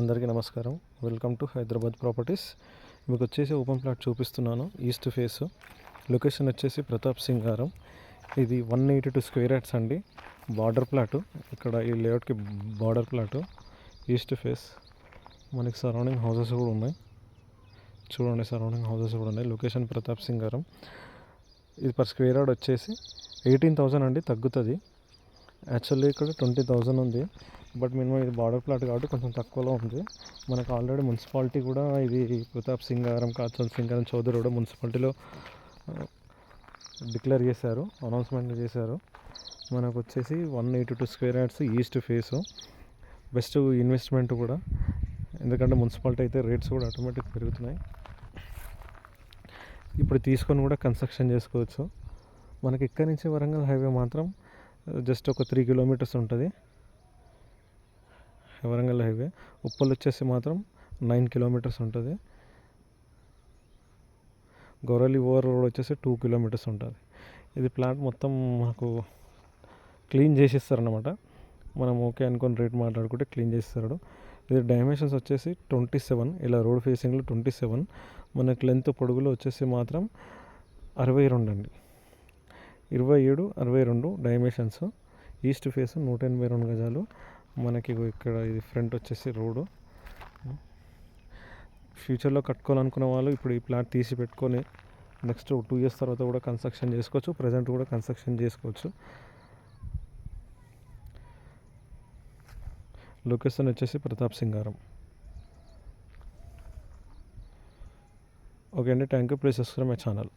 అందరికీ నమస్కారం. Welcome to Hyderabad properties మీకు వచ్చేసి ఓపెన్ ప్లాట్ చూపిస్తున్నాను. ఈస్ట్ ఫేస్ లొకేషన్ వచ్చేసి ప్రతాప్ సింగారం. ఇది one eighty two square yards అండి. బార్డర్ ప్లాటు ఇక్కడ ఈ లేఅవుట్కి బార్డర్ ప్లాటు ఈస్ట్ ఫేస్ మనకి సరౌండింగ్ హౌసెస్ కూడా ఉన్నాయి. చూడండి సరౌండింగ్ హౌసెస్ కూడా ఉన్నాయి. లొకేషన్ ప్రతాప్ సింగారం. ఇది పర్ స్క్వేర్ యార్డ్ వచ్చేసి ఎయిటీన్ థౌజండ్ అండి తగ్గుతుంది. యాక్చువల్లీ ఇక్కడ ట్వంటీ థౌజండ్ ఉంది. బట్ మినిమం ఇది బార్డర్ ప్లాట్ కాబట్టి కొంచెం తక్కువలో ఉంది. మనకు ఆల్రెడీ మున్సిపాలిటీ కూడా ఇది ప్రతాప్ సింగారం కాచల్ సింగారం చౌదరి కూడా మున్సిపాలిటీలో uh, డిక్లేర్ చేశారు అనౌన్స్మెంట్ చేశారు. మనకు వచ్చేసి one eighty two square yards east face. Best investment కూడా. ఎందుకంటే మున్సిపాలిటీ అయితే రేట్స్ కూడా ఆటోమేటిక్ పెరుగుతున్నాయి. ఇప్పుడు తీసుకొని కూడా కన్స్ట్రక్షన్ చేసుకోవచ్చు. మనకి ఇక్కడి నుంచి వరంగల్ హైవే మాత్రం జస్ట్ ఒక త్రీ కిలోమీటర్స్ ఉంటుంది. వరంగల్ హైవే. ఉప్పల్ వచ్చేసి మాత్రం నైన్ కిలోమీటర్స్ ఉంటుంది. గౌరలి ఓవర్ రోడ్ వచ్చేసి టూ కిలోమీటర్స్ ఉంటుంది. ఇది ప్లాంట్ మొత్తం మాకు క్లీన్ చేసిస్తారనమాట మనం ఓకే అనుకుని రేట్ మాట్లాడుకుంటే క్లీన్ చేస్తాడు ఇది డైమెన్షన్స్ వచ్చేసి ట్వంటీ సెవెన్. ఇలా రోడ్ ఫేసింగ్లో ట్వంటీ సెవెన్. మనకు లెంత్ పొడుగులో వచ్చేసి మాత్రం అరవై రెండు అండి. ఇరవై ఏడు అరవై రెండు డైమెన్షన్స్. ఈస్ట్ ఫేస్ నూట ఎనభై రెండు గజాలు. మనకి ఇక్కడ ఇది ఫ్రంట్ వచ్చేసి రోడ్డు ఫ్యూచర్లో కట్టుకోవాలనుకున్న వాళ్ళు ఇప్పుడు ఈ ప్లాట్ తీసి పెట్టుకొని నెక్స్ట్ టూ ఇయర్స్ తర్వాత కూడా కన్స్ట్రక్షన్ చేసుకోవచ్చు ప్రజెంట్ కూడా కన్స్ట్రక్షన్ చేసుకోవచ్చు. లొకేషన్ వచ్చేసి ప్రతాప్ సింగారం. ఓకే అండి thank you please subscribe my channel.